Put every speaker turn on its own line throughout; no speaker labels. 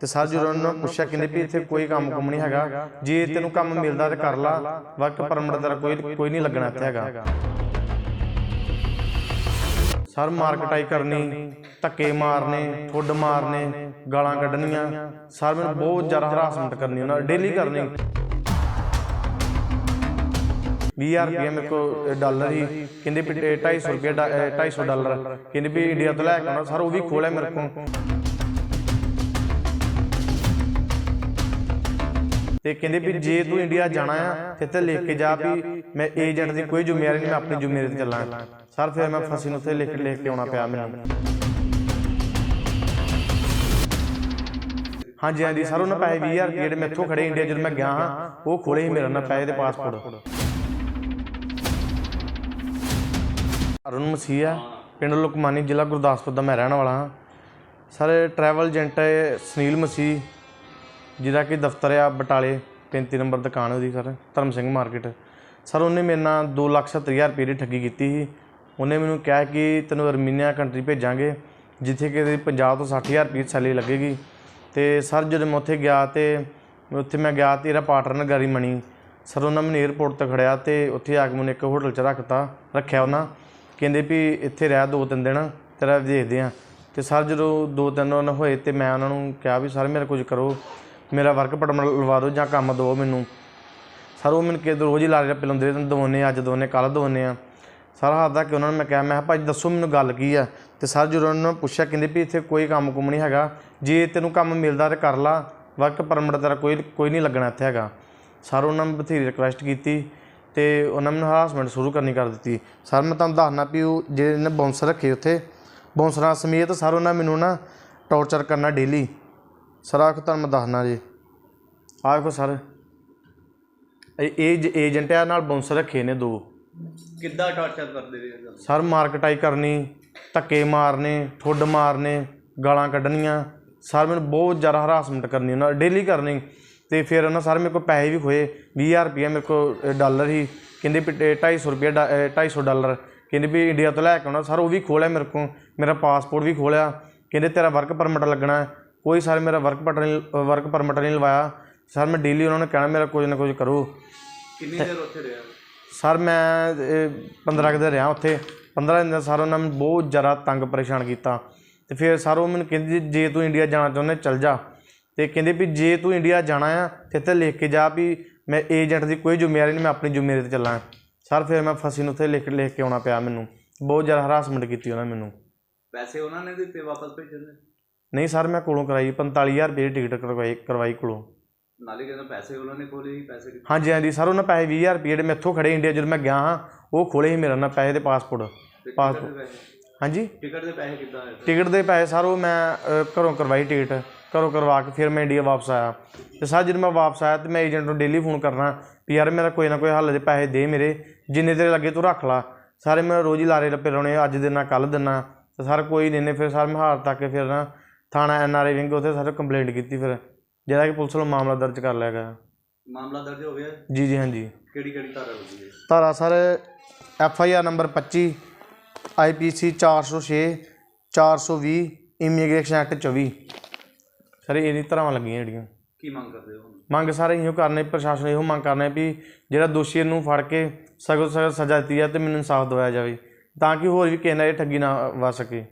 ਤੇ ਸਰ ਜਦੋਂ ਉਹਨਾਂ ਨੂੰ ਪੁੱਛਿਆ ਕਹਿੰਦੇ ਵੀ ਇੱਥੇ ਕੋਈ ਕੰਮ ਕੁਮ ਨਹੀਂ ਹੈਗਾ, ਜੇ ਤੈਨੂੰ ਕੰਮ ਮਿਲਦਾ ਤੇ ਕਰ ਲਾ ਵਰਕ ਪਰਮਿਟ ਤੇਰਾ ਕੋਈ ਕੋਈ ਨਹੀਂ ਲੱਗਣਾ ਇੱਥੇ ਹੈਗਾ। ਸਰ ਮਾਰਕਟਾਈ ਕਰਨੀ, ਧੱਕੇ ਮਾਰਨੇ, ਠੁੱਡ ਮਾਰਨੇ, ਗਾਲਾਂ ਕੱਢਣੀਆਂ, ਸਰ ਮੈਨੂੰ ਬਹੁਤ ਜ਼ਿਆਦਾ ਹਰਾਸਮੈਂਟ ਕਰਨੀ ਉਹਨਾਂ ਡੇਲੀ ਕਰਨੀ। 20000 ਰੁਪਏ ਮੇਰੇ ਕੋ ਡਾਲਰ ਹੀ ਕਹਿੰਦੇ ਵੀ 250 ਰੁਪਏ 250 ਡਾਲਰ। ਕਹਿੰਦੇ ਵੀ, ਇੰਡੀਆ ਤੋਂ ਲੈ ਕੇ ਆਉਣਾ, ਸਰ ਉਹ ਵੀ ਖੋਲਿਆ ਮੇਰੇ ਕੋਲ। ਤੇ ਕਹਿੰਦੇ ਵੀ ਜੇ ਤੂੰ ਇੰਡੀਆ ਜਾਣਾ ਆ, ਤੇ ਤੇ ਲਿਖ ਕੇ ਜਾ ਵੀ ਮੈਂ ਏਜੰਟ ਦੀ ਕੋਈ ਜ਼ਿੰਮੇਵਾਰੀ ਨਹੀਂ, ਮੈਂ ਆਪਣੀ ਜ਼ਿੰਮੇਵਾਰੀ ਤੇ ਚੱਲਾਂ। ਸਰ, ਫਿਰ ਮੈਂ ਫਸੀ ਨੂੰ ਉੱਥੇ ਲਿਖ ਲਿਖ ਕੇ ਆਉਣਾ ਪਿਆ ਮੈਨੂੰ। ਹਾਂਜੀ ਹਾਂਜੀ, ਸਰ, ਉਹਨਾਂ ਪੈਸੇ 20000 ਰੁਪਏ ਜਿਹੜੇ ਮੈਥੋਂ ਖੜੇ ਇੰਡੀਆ ਜਦੋਂ ਮੈਂ ਗਿਆ ਹਾਂ ਉਹ ਖੋਲੇ ਹੀ ਮੇਰੇ ਨਾਲ ਪੈਸੇ ਤੇ ਪਾਸਪੋਰਟ ਅਰੁਣ ਮਸੀਹਾ ਪਿੰਡ ਲੁਕਮਾਨੀ ਜ਼ਿਲ੍ਹਾ ਗੁਰਦਾਸਪੁਰ ਦਾ ਮੈਂ ਰਹਿਣ ਵਾਲਾ ਹਾਂ। ਸਰ ਟਰੈਵਲ ਏਜੰਟ ਹੈ ਸੁਨੀਲ ਮਸੀਹ। ਜਿਹਦਾ ਕਿ ਦਫ਼ਤਰ ਆ, ਬਟਾਲੇ 35 ਨੰਬਰ ਦੁਕਾਨ ਉਹਦੀ ਸਰ, ਧਰਮ ਸਿੰਘ ਮਾਰਕੀਟ। ਸਰ, ਉਹਨੇ ਮੇਰੇ ਨਾਲ 270000 ਰੁਪਏ ਦੀ ਠੱਗੀ ਕੀਤੀ ਸੀ। ਉਹਨੇ ਮੈਨੂੰ ਕਿਹਾ ਕਿ ਤੈਨੂੰ ਅਰਮੀਨੀਆ ਕੰਟਰੀ ਭੇਜਾਂਗੇ, ਜਿੱਥੇ ਕਿ ਇਹਦੀ 50 ਤੋਂ 60000 ਰੁਪਏ ਸੈਲਰੀ ਲੱਗੇਗੀ। ਤੇ ਸਰ, ਜਦੋਂ ਮੈਂ ਉੱਥੇ ਗਿਆ ਤੇ ਉੱਥੇ ਮੈਂ ਗਿਆ ਤੇ ਇਹਦਾ ਪਾਰਟਨਰ ਗਰੀ ਮਣੀ। ਸਰ, ਉਹਨਾਂ ਮੈਨੂੰ 에ਅਰਪੋਰਟ ਤੇ ਖੜਿਆ ਤੇ ਉੱਥੇ ਆ ਕੇ ਮੈਨੂੰ ਇੱਕ ਹੋਟਲ 'ਚ ਰੱਖਤਾ, ਰੱਖਿਆ ਉਹਨਾਂ। ਕਹਿੰਦੇ ਵੀ ਇੱਥੇ ਰਹਿ ਦੋ ਤਿੰਨ ਦਿਨ, ਤੇਰਾ ਦੇਖਦੇ ਆ। ਤੇ ਸਰ, ਜਦੋਂ ਦੋ ਤਿੰਨ ਦਿਨ ਹੋਏ ਤੇ ਮੈਂ ਉਹਨਾਂ ਨੂੰ ਕਿਹਾ ਵੀ ਸਰ, ਮੇਰਾ ਕੁਝ ਕਰੋ। ਮੇਰਾ ਵਰਕ ਪਰਮਿਟ ਲਵਾ ਦਿਓ ਜਾਂ ਕੰਮ ਦਿਓ ਮੈਨੂੰ। ਸਰ, ਉਹ ਮੈਨੂੰ ਕਿ ਰੋਜ਼ ਹੀ ਲਾ ਰਿਹਾ ਰਹੇ ਤੈਨੂੰ ਦਵਾਉਂਦੇ ਅੱਜ ਦਵਾਉਂਦੇ ਕੱਲ ਦਵਾਉਂਦੇ ਆ। ਸਰ, ਹੱਦ ਤੱਕ ਉਹਨਾਂ ਨੂੰ ਮੈਂ ਕਿਹਾ ਮੈਂ ਕਿਹਾ ਭਾਈ ਦੱਸੋ ਮੈਨੂੰ ਗੱਲ ਕੀ ਆ? ਤੇ ਸਰ, ਜਦੋਂ ਉਹਨਾਂ ਨੂੰ ਪੁੱਛਿਆ, ਕਹਿੰਦੇ ਵੀ ਇੱਥੇ ਕੋਈ ਕੰਮ ਕੁਮ ਨਹੀਂ ਹੈਗਾ। ਜੇ ਤੈਨੂੰ ਕੰਮ ਮਿਲਦਾ ਤੇ ਕਰ ਲਾ। ਵਰਕ ਪਰਮਿਟ ਤੇਰਾ ਕੋਈ ਕੋਈ ਨਹੀਂ ਲੱਗਣਾ ਇੱਥੇ ਹੈਗਾ। ਸਰ, ਉਹਨਾਂ ਨੇ ਬਥੇਰੀ ਰਿਕੁਐਸਟ ਕੀਤੀ ਤੇ ਉਹਨਾਂ ਮੈਨੂੰ ਹਰਾਸਮੈਂਟ ਸ਼ੁਰੂ ਕਰਨੀ ਕਰ ਦਿੱਤੀ। ਸਰ, ਮੈਂ ਤੁਹਾਨੂੰ ਦੱਸਣਾ ਵੀ ਉਹ ਜਿਹੜੇ ਨੇ ਬਾਉਂਸਰ ਰੱਖੇ ਉੱਥੇ ਬਾਉਂਸਰਾਂ ਸਮੇਤ ਸਰ, ਉਹਨਾਂ ਮੈਨੂੰ ਨਾ ਟੌਰਚਰ ਕਰਨਾ ਡੇਲੀ ਸਰ ਆਖ ਤੁਹਾਨੂੰ ਮੈਂ ਦੱਸਣਾ ਜੀ। ਆਹ ਵੇਖੋ ਸਰ। ਇਹ ਏਜੰਟ ਆ ਨਾਲ ਬਾਉਂਸਰ ਰੱਖੇ ਨੇ ਦੋ।
ਕਿੱਦਾਂ ਟਾਰਚਰ ਕਰਦੇ ਗੱਲ?
ਸਰ ਮਾਰਕਟਾਈ ਕਰਨੀ ਧੱਕੇ ਮਾਰਨੇ ਠੁੱਡ ਮਾਰਨੇ ਗਾਲਾਂ ਕੱਢਣੀਆਂ। ਸਰ ਮੈਨੂੰ ਬਹੁਤ ਜ਼ਿਆਦਾ ਹਰਾਸਮੈਂਟ ਕਰਨੀ ਉਹਨਾਂ ਡੇਲੀ ਕਰਨੀ। ਤੇ ਫਿਰ ਉਹਨਾਂ ਸਰ ਮੇਰੇ ਕੋਲ ਪੈਸੇ ਵੀ ਖੋਏ। 20000 ਰੁਪਏ ਮੇਰੇ ਕੋਲ ਡਾਲਰ ਹੀ ਕਹਿੰਦੇ ਵੀ 250 ਰੁਪਏ 250 ਡਾਲਰ। ਕਹਿੰਦੇ ਵੀ ਇੰਡੀਆ ਤੋਂ ਲੈ ਕੇ ਆਉਣਾ। ਸਰ ਉਹ ਵੀ ਖੋਲਿਆ ਮੇਰੇ ਕੋਲ। ਮੇਰਾ ਪਾਸਪੋਰਟ ਵੀ ਖੋਲਿਆ। ਕਹਿੰਦੇ ਤੇਰਾ ਵਰਕ ਪਰਮਿਟ ਲੱਗਣਾ। ਕੋਈ ਸਰ ਮੇਰਾ ਵਰਕ ਪਰਮਿਟ ਵਰਕ ਪਰਮਿਟ ਨਹੀਂ ਲਵਾਇਆ। ਸਰ ਮੈਂ ਡੇਲੀ ਉਹਨਾਂ ਨੇ ਕਹਿਣਾ ਮੇਰਾ ਕੁਝ ਨਾ ਕੁਝ ਕਰੋ।
ਕਿੰਨੀ ਦੇਰ ਉੱਥੇ ਰਿਹਾ?
ਸਰ ਮੈਂ 15 ਕੁ ਦਿਨ ਰਿਹਾ ਉੱਥੇ। 15 ਦਿਨ ਸਰ ਉਹਨਾਂ ਮੈਨੂੰ ਬਹੁਤ ਜ਼ਿਆਦਾ ਤੰਗ ਪਰੇਸ਼ਾਨ ਕੀਤਾ। ਤੇ ਫਿਰ ਸਰ ਉਹ ਮੈਨੂੰ ਕਹਿੰਦੇ ਜੇ ਤੂੰ ਇੰਡੀਆ ਜਾਣਾ ਚਾਹੁੰਦਾ ਚੱਲ ਜਾ। ਤੇ ਕਹਿੰਦੇ ਵੀ ਜੇ ਤੂੰ ਇੰਡੀਆ ਜਾਣਾ ਆ ਤੇ ਤੇ ਲਿਖ ਕੇ ਜਾ ਵੀ ਮੈਂ ਏਜੰਟ ਦੀ ਕੋਈ ਜ਼ਿੰਮੇਵਾਰੀ ਨਹੀਂ ਮੈਂ ਆਪਣੀ ਜ਼ਿੰਮੇਵਾਰੀ ਤੇ ਚੱਲਾਂ। ਸਰ ਫਿਰ ਮੈਂ ਫਸੀ ਨੂੰ ਉੱਥੇ ਲਿਖ ਲਿਖ ਕੇ ਆਉਣਾ ਪਿਆ ਮੈਨੂੰ। ਬਹੁਤ ਜ਼ਿਆਦਾ ਹਰਾਸਮੈਂਟ ਕੀਤੀ ਉਹਨਾਂ ਨੇ ਮੈਨੂੰ।
ਪੈਸੇ ਉਹਨਾਂ ਨੇ ਦਿੱਤੇ ਵਾਪਸ ਭੇਜਣ ਦੇ?
ਨਹੀਂ ਸਰ ਮੈਂ ਕੋਲੋਂ ਕਰਾਈ 45000 ਰੁਪਏ ਦੀ ਟਿਕਟ ਕਰਵਾਈ ਕਰਵਾਈ ਕੋਲੋਂ।
ਨਾਲੇ ਕਹਿੰਦਾ ਪੈਸੇ ਉਹਨਾਂ ਨੇ ਖੋਲੇ ਸੀ ਪੈਸੇ ਕਿੱਥੇ?
ਹਾਂਜੀ ਹਾਂਜੀ ਸਰ ਉਹਨਾਂ ਪੈਸੇ 20000 ਰੁਪਏ ਜਿਹੜੇ ਮੈਥੋਂ ਖੜੇ ਇੰਡੀਆ ਜਦੋਂ ਮੈਂ ਗਿਆ ਹਾਂ ਉਹ ਖੋਲੇ ਸੀ ਮੇਰਾ ਨਾਲ ਪੈਸੇ ਤੇ ਪਾਸਪੋਰਟ
ਤੇ ਟਿਕਟ
ਪਾਸਪੋਰਟ
ਦੇ ਪੈਸੇ?
ਹਾਂਜੀ?
ਟਿਕਟ ਦੇ ਪੈਸੇ ਕਿੱਦਾਂ ਆਏ
ਟਿਕਟ ਦੇ ਪੈਸੇ ਸਰ ਉਹ ਮੈਂ ਅ, ਘਰੋਂ ਕਰਵਾਈ ਟਿਕਟ ਘਰੋਂ ਕਰਵਾ ਕੇ ਫਿਰ ਮੈਂ ਇੰਡੀਆ ਵਾਪਸ ਆਇਆ। ਤੇ ਸਰ ਜਦੋਂ ਮੈਂ ਵਾਪਸ ਆਇਆ ਤੇ ਮੈਂ ਏਜੰਟ ਨੂੰ ਡੇਲੀ ਫੋਨ ਕਰਨਾ ਵੀ ਯਾਰ ਮੇਰਾ ਕੋਈ ਨਾ ਕੋਈ ਹੱਲ ਦੇ ਪੈਸੇ ਦੇ ਮੇਰੇ ਜਿੰਨੇ ਤੇਰੇ ਲੱਗੇ ਤੂੰ ਰੱਖ ਲਾ। ਸਾਰੇ ਮੈਂ ਰੋਜ਼ ਹੀ ਲਾਰੇ ਲੱਪੇ ਲਾਉਣੇ ਅੱਜ ਦੇਣਾ ਕੱਲ ਦੇਣਾ ਤੇ ਸਰ ਕੋਈ ਨਹੀਂ ਨੇ ਫਿਰ ਸਰ ਮੈਂ ਹਾਰ ਤੱਕ ਫਿਰ ਨਾ ਥਾਣਾ ਐਨ ਆਰ ਆਈ ਵਿੰਗ ਉੱਥੇ ਸਰ ਕੰਪਲੇਂਟ ਕੀਤੀ ਫਿਰ ਜਿਹੜਾ ਕਿ ਪੁਲਿਸ ਨੂੰ ਮਾਮਲਾ ਦਰਜ ਕਰ ਲਿਆ ਗਿਆ।
ਮਾਮਲਾ ਦਰਜ ਹੋ ਗਿਆ?
ਜੀ ਜੀ ਹਾਂਜੀ।
ਕਿਹੜੀ ਕਿਹੜੀ ਧਾਰਾ ਲੱਗੀ ਹੈ?
ਧਾਰਾ sir F I R number 25 I P C 406 420 immigration act 24 sir ਇਹਦੀ ਧਾਰਾਵਾਂ ਲੱਗੀਆਂ ਜਿਹੜੀਆਂ।
ਕੀ ਮੰਗ ਕਰਦੇ ਹੋ
ਮੰਗ ਸਾਰੇ ਇਹੋ ਕਰਨੇ ਪ੍ਰਸ਼ਾਸਨ ਇਹੋ ਮੰਗ ਕਰਨੇ ਵੀ ਜਿਹੜਾ ਦੋਸ਼ੀ ਨੂੰ ਫੜ ਕੇ ਸਖਤ ਸਖਤ ਸਜ਼ਾ ਦਿੱਤੀ ਜਾਵੇ ਤੇ ਮੈਨੂੰ ਇਨਸਾਫ ਦਿਵਾਇਆ ਜਾਵੇ ਤਾਂ ਕਿ ਹੋਰ ਵੀ ਕਿਸੇ ਨਾਲ ਇਹ ਠੱਗੀ ਨਾ ਵੱਜ ਸਕੇ।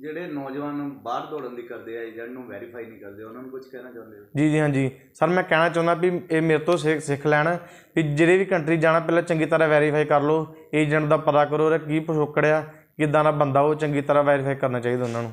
ਜਿਹੜੇ ਨੌਜਵਾਨ ਬਾਹਰ ਦੌੜਨ ਦੀ ਕਰਦੇ ਆ, ਏਜੰਟ ਨੂੰ ਵੈਰੀਫਾਈ ਨਹੀਂ ਕਰਦੇ, ਉਹਨਾਂ ਨੂੰ ਕੁਝ ਕਹਿਣਾ ਚਾਹੁੰਦੇ ਹੋ?
ਜੀ ਜੀ, ਹਾਂਜੀ। ਸਰ, ਮੈਂ ਕਹਿਣਾ ਚਾਹੁੰਦਾ ਵੀ ਇਹ ਮੇਰੇ ਤੋਂ ਸਿੱਖ ਸਿੱਖ ਲੈਣ ਵੀ ਜਿਹੜੇ ਵੀ ਕੰਟਰੀ ਜਾਣਾ, ਪਹਿਲਾਂ ਚੰਗੀ ਤਰ੍ਹਾਂ ਵੈਰੀਫਾਈ ਕਰ ਲਓ, ਏਜੰਟ ਦਾ ਪਤਾ ਕਰੋ, ਉਹਦਾ ਕੀ ਪਿਛੋਕੜ ਆ, ਕਿੱਦਾਂ ਦਾ ਬੰਦਾ ਉਹ ਚੰਗੀ ਤਰ੍ਹਾਂ ਵੈਰੀਫਾਈ ਕਰਨਾ ਚਾਹੀਦਾ ਉਹਨਾਂ ਨੂੰ।